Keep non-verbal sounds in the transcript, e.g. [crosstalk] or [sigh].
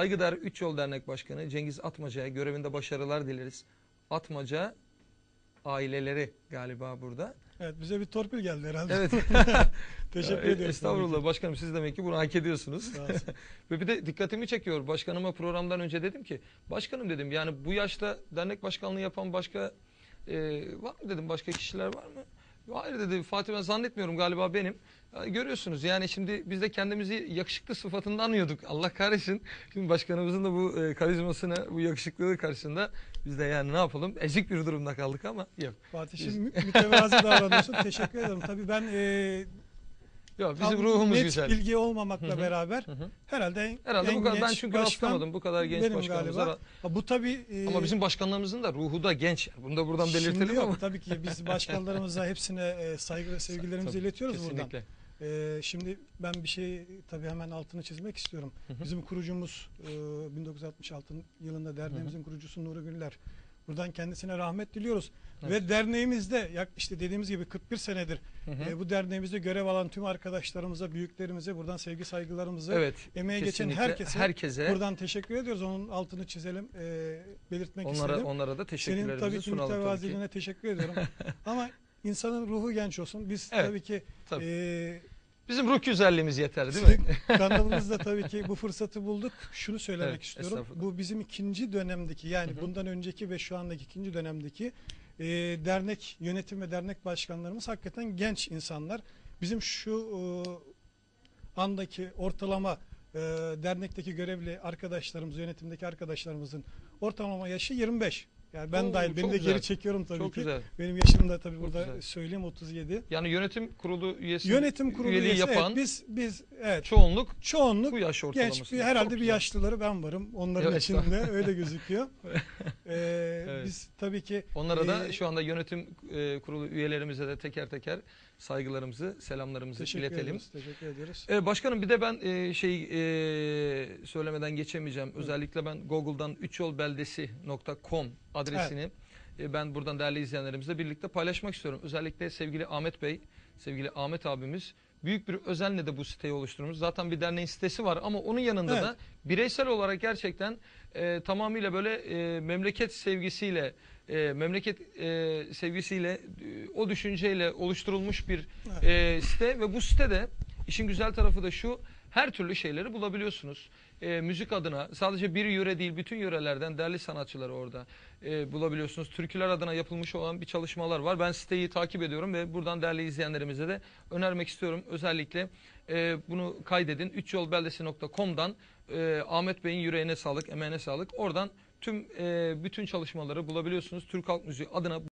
Saygıdeğer Üç Yol Dernek Başkanı Cengiz Atmaca'ya görevinde başarılar dileriz. Atmaca aileleri galiba burada. Evet bize bir torpil geldi herhalde. Evet. [laughs] Teşekkür ediyoruz. Estağfurullah başkanım siz demek ki bunu hak ediyorsunuz. [laughs] Ve bir de dikkatimi çekiyor. Başkanıma programdan önce dedim ki başkanım dedim yani bu yaşta dernek başkanlığı yapan başka e, var mı dedim başka kişiler var mı? Hayır dedi Fatih ben zannetmiyorum galiba benim. Ya, görüyorsunuz yani şimdi biz de kendimizi yakışıklı sıfatında anıyorduk. Allah kahretsin. Şimdi başkanımızın da bu e, karizmasına, bu yakışıklılığı karşısında biz de yani ne yapalım? Ezik bir durumda kaldık ama yok. Fatih'im mü- mütevazi davranıyorsun. Teşekkür ederim. Tabii ben e, Yok bizim tam ruhumuz net güzel. bilgi olmamakla Hı hı. beraber Hı hı. herhalde Herhalde en bu kadar ben genç çünkü başkan rastlamadım bu kadar genç benim başkanımıza. galiba. Ha, Bu tabii e, Ama bizim başkanlığımızın da ruhu da genç. Bunu da buradan belirtelim şimdi yok. ama. Tabii ki biz [laughs] başkanlarımıza hepsine e, saygı ve sevgilerimizi Tabii, iletiyoruz buradan. Kesinlikle. Ee, şimdi ben bir şey tabii hemen altını çizmek istiyorum. Bizim kurucumuz e, 1966 yılında derneğimizin kurucusu Nuri Güller. Buradan kendisine rahmet diliyoruz. Evet. Ve derneğimizde yak işte dediğimiz gibi 41 senedir Hı hı. e, bu derneğimizde görev alan tüm arkadaşlarımıza, büyüklerimize buradan sevgi saygılarımızı Evet. emeğe geçen herkese, herkese buradan teşekkür ediyoruz. Onun altını çizelim, e, belirtmek onlara istedim. onlara da Senin teşekkürlerimizi sunalım tabii ki. mütevaziliğine teşekkür ediyorum. [laughs] Ama insanın ruhu genç olsun. Biz Evet, tabii ki tabii. e, Bizim ruh güzelliğimiz yeter değil mi? sizin kanalınızda tabii ki bu fırsatı bulduk. Şunu söylemek Evet, istiyorum. Bu bizim ikinci dönemdeki yani Hı hı. bundan önceki ve şu andaki ikinci dönemdeki e, dernek yönetim ve dernek başkanlarımız hakikaten genç insanlar. Bizim şu e, andaki ortalama e, dernekteki görevli arkadaşlarımız, yönetimdeki arkadaşlarımızın ortalama yaşı 25. Yani ben Oo, dahil. Beni çok de güzel. geri çekiyorum tabii Çok ki. güzel. Benim yaşım da tabii Çok burada güzel. söyleyeyim 37. Yani yönetim kurulu üyesi Yönetim kurulu üyeliği üyesi, yapan evet, biz biz evet çoğunluk çoğunluk bu yaş genç bir, herhalde bir yaşlıları ben varım onların Evet, içinde [laughs] öyle gözüküyor. Ee, Evet. Biz tabii ki Onlara da Ee, şu anda yönetim e, kurulu üyelerimize de teker teker saygılarımızı, selamlarımızı teşekkür iletelim. ediyoruz. Teşekkür ediyoruz. Ee, başkanım bir de ben e, şey e, söylemeden geçemeyeceğim. Özellikle ben Google'dan üçyolbeldesi.com adresini e, ben buradan değerli izleyenlerimizle birlikte paylaşmak istiyorum. Özellikle sevgili Ahmet Bey, sevgili Ahmet abimiz büyük bir özenle de bu siteyi oluşturmuş. Zaten bir derneğin sitesi var ama onun yanında Evet. da bireysel olarak gerçekten e, tamamıyla böyle e, memleket sevgisiyle e, memleket e, sevgisiyle e, o düşünceyle oluşturulmuş bir Evet. e, site ve bu sitede işin güzel tarafı da şu her türlü şeyleri bulabiliyorsunuz. E, müzik adına sadece bir yöre değil bütün yörelerden değerli sanatçıları orada e, bulabiliyorsunuz. Türküler adına yapılmış olan bir çalışmalar var. Ben siteyi takip ediyorum ve buradan değerli izleyenlerimize de önermek istiyorum. Özellikle e, bunu kaydedin. Üçyolbeldesi.com'dan e, Ahmet Bey'in yüreğine sağlık, emeğine sağlık. Oradan tüm e, bütün çalışmaları bulabiliyorsunuz. Türk Halk Müziği adına